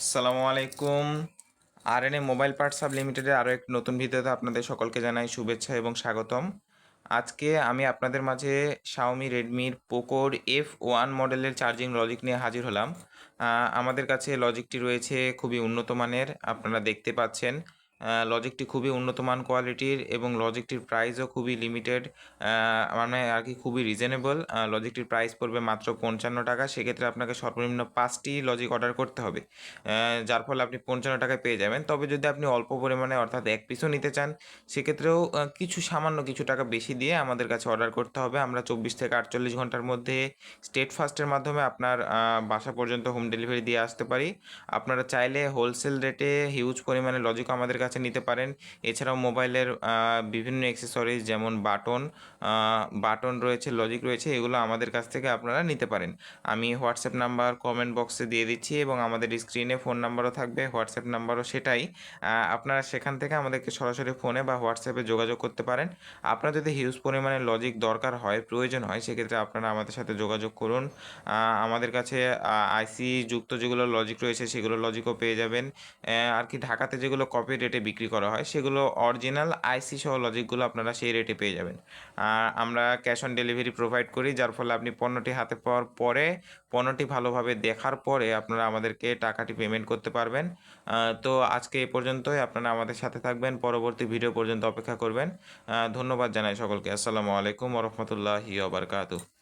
আসসালামু আলাইকুম। R N A mobile parts sub লিমিটেডের আরও একটি নতুন ভিডিওতে আপনাদের সকলকে জানাই শুভেচ্ছা এবং স্বাগতম। আজকে আমি আপনাদের মাঝে শাওমি রেডমির পোকোর এফ ওয়ান মডেলের চার্জিং লজিক নিয়ে হাজির হলাম। আমাদের কাছে লজিকটি রয়েছে খুবই উন্নত মানের, আপনারা দেখতে পাচ্ছেন। লজিকটি খুবই উন্নত মান কোয়ালিটির এবং লজিকটির প্রাইসও খুবই লিমিটেড মানে আর কি খুবই রিজনেবল লজিকটির প্রাইস পড়বে মাত্র পঞ্চান্ন টাকা, সেক্ষেত্রে আপনাকে সর্বনিম্ন পাঁচটি লজিক অর্ডার করতে হবে। যার ফলে আপনি পঞ্চান্ন টাকায় পেয়ে যাবেন। তবে যদি আপনি অল্প পরিমাণে অর্থাৎ এক পিসও নিতে চান, সেক্ষেত্রেও কিছু সামান্য কিছু টাকা বেশি দিয়ে আমাদের কাছে অর্ডার করতে হবে। আমরা চব্বিশ থেকে আটচল্লিশ ঘণ্টার মধ্যে স্টেট ফাস্টের মাধ্যমে আপনার বাসা পর্যন্ত হোম ডেলিভারি দিয়ে আসতে পারি। আপনারা চাইলে হোলসেল রেটে হিউজ পরিমাণে লজিক আমাদের কাছে নিতে পারেন। এছাড়াও মোবাইলের বিভিন্ন অ্যাক্সেসরিজ যেমন বাটন বাটন রয়েছে লজিক রয়েছে, এগুলো আমাদের কাছ থেকে আপনারা নিতে পারেন। আমি হোয়াটসঅ্যাপ নাম্বার কমেন্ট বক্সে দিয়ে দিচ্ছি এবং আমাদের স্ক্রিনে ফোন নাম্বারও থাকবে, হোয়াটসঅ্যাপ নাম্বারও সেটাই। আপনারা সেখান থেকে আমাদেরকে সরাসরি ফোনে বা হোয়াটসঅ্যাপে যোগাযোগ করতে পারেন। আপনার যদি হিউজ পরিমাণে লজিক দরকার হয়, প্রয়োজন হয়, সেক্ষেত্রে আপনারা আমাদের সাথে যোগাযোগ করুন। আমাদের কাছে আইসি যুক্ত যেগুলো লজিক রয়েছে, সেগুলো লজিকও পেয়ে যাবেন। আর কি ঢাকাতে যেগুলো কপি রেটে বিক্রি করা হয়, সেগুলো অরিজিনাল আইসি সহ লজিকগুলো আপনারা সেই রেটে পেয়ে যাবেন। আর আমরা ক্যাশ অন ডেলিভারি প্রোভাইড করি, যার ফলে আপনি পণ্যটি হাতে পাওয়ার পরে, পণ্যটি ভালোভাবে দেখার পরে আপনারা আমাদেরকে টাকাটি পেমেন্ট করতে পারবেন। তো আজকে এ পর্যন্তই, আপনারা আমাদের সাথে থাকবেন, পরবর্তী ভিডিও পর্যন্ত অপেক্ষা করবেন। ধন্যবাদ জানাই সকলকে, আসসালামু আলাইকুম রহমতুল্লাহি ওবরকাতুহ